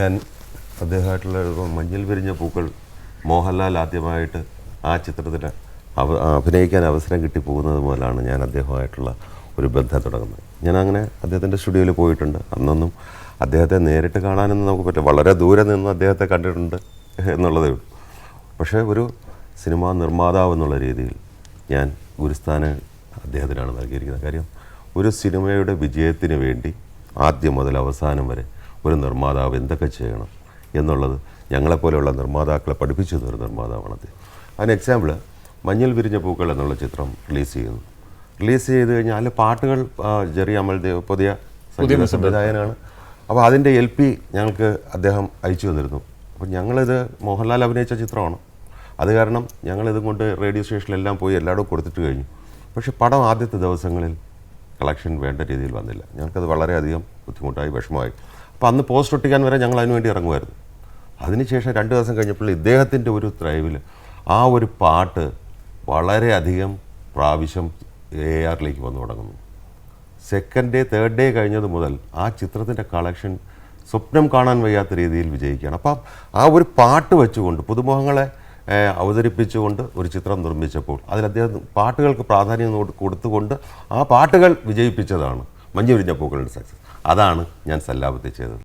ഞാൻ അദ്ദേഹമായിട്ടുള്ള മഞ്ഞിൽ വിരിഞ്ഞ പൂക്കൾ മോഹൻലാൽ ആദ്യമായിട്ട് ആ ചിത്രത്തിന് അവ അഭിനയിക്കാൻ അവസരം കിട്ടി പോകുന്നത് മുതലാണ് ഞാൻ അദ്ദേഹമായിട്ടുള്ള ഒരു ബന്ധം തുടങ്ങുന്നത്. ഞാൻ അങ്ങനെ അദ്ദേഹത്തിന്റെ സ്റ്റുഡിയോയിൽ പോയിട്ടുണ്ട്. അന്നൊന്നും അദ്ദേഹത്തെ നേരിട്ട് കാണാനൊന്നും നമുക്ക് പറ്റില്ല. വളരെ ദൂരെ നിന്ന് അദ്ദേഹത്തെ കണ്ടിട്ടുണ്ട് എന്നുള്ളതേ ഉള്ളൂ. പക്ഷേ ഒരു സിനിമാ നിർമ്മാതാവ് എന്നുള്ള രീതിയിൽ ഞാൻ ഗുരുസ്ഥാന് അദ്ദേഹത്തിനാണ് നൽകിയിരിക്കുന്നത്. കാര്യം ഒരു സിനിമയുടെ വിജയത്തിന് വേണ്ടി ആദ്യം മുതൽ അവസാനം വരെ ഒരു നിർമ്മാതാവ് എന്തൊക്കെ ചെയ്യണം എന്നുള്ളത് ഞങ്ങളെപ്പോലെയുള്ള നിർമ്മാതാക്കളെ പഠിപ്പിച്ചു തന്നൊരു നിർമ്മാതാവാണ് അദ്ദേഹം. അതിന് എക്സാമ്പിൾ മഞ്ഞിൽ വിരിഞ്ഞ പൂക്കൾ എന്നുള്ള ചിത്രം റിലീസ് ചെയ്യുന്നു. റിലീസ് ചെയ്ത് കഴിഞ്ഞാൽ അതിലെ പാട്ടുകൾ ജെറി അമൽദേവ് പുതിയ സംഗീത സംവിധായകനാണ്. അപ്പോൾ അതിന്റെ എൽ പി ഞങ്ങൾക്ക് അദ്ദേഹം അയച്ചു തന്നിരുന്നു. അപ്പോൾ ഞങ്ങളിത് മോഹൻലാൽ അഭിനയിച്ച ചിത്രമാണ്. അത് കാരണം ഞങ്ങളിതും കൊണ്ട് റേഡിയോ സ്റ്റേഷനിലെല്ലാം പോയി എല്ലായിടും കൊടുത്തിട്ട് കഴിഞ്ഞു. പക്ഷേ പടം ആദ്യത്തെ ദിവസങ്ങളിൽ കളക്ഷൻ വേണ്ട രീതിയിൽ വന്നില്ല. ഞങ്ങൾക്കത് വളരെയധികം ബുദ്ധിമുട്ടായി വിഷമമായി. അപ്പോൾ അന്ന് പോസ്റ്റ് ഒട്ടിക്കാൻ വരെ ഞങ്ങൾ അതിനുവേണ്ടി ഇറങ്ങുമായിരുന്നു. അതിനുശേഷം രണ്ട് ദിവസം കഴിഞ്ഞപ്പോൾ ഇദ്ദേഹത്തിന്റെ ഒരു ത്രൈവിൽ ആ ഒരു പാട്ട് വളരെയധികം പ്രാവശ്യം എ ആറിലേക്ക് വന്നു തുടങ്ങുന്നു. സെക്കൻഡ് ഡേ തേർഡ് ഡേ കഴിഞ്ഞത് മുതൽ ആ ചിത്രത്തിന്റെ കളക്ഷൻ സ്വപ്നം കാണാൻ വയ്യാത്ത രീതിയിൽ വിജയിക്കുകയാണ്. അപ്പം ആ ഒരു പാട്ട് വെച്ചുകൊണ്ട് പുതുമുഖങ്ങളെ അവതരിപ്പിച്ചുകൊണ്ട് ഒരു ചിത്രം നിർമ്മിച്ചപ്പോൾ. അതിൽ അദ്ദേഹം പാട്ടുകൾക്ക് പ്രാധാന്യം കൊടു- കൊടുത്തുകൊണ്ട് ആ പാട്ടുകൾ വിജയിപ്പിച്ചതാണ്. മഞ്ഞുരിഞ്ഞ പൂക്കളുടെ സക്സസ്. അതാണ് ഞാൻ സല്ലാപത്തിൽ ചെയ്തത്.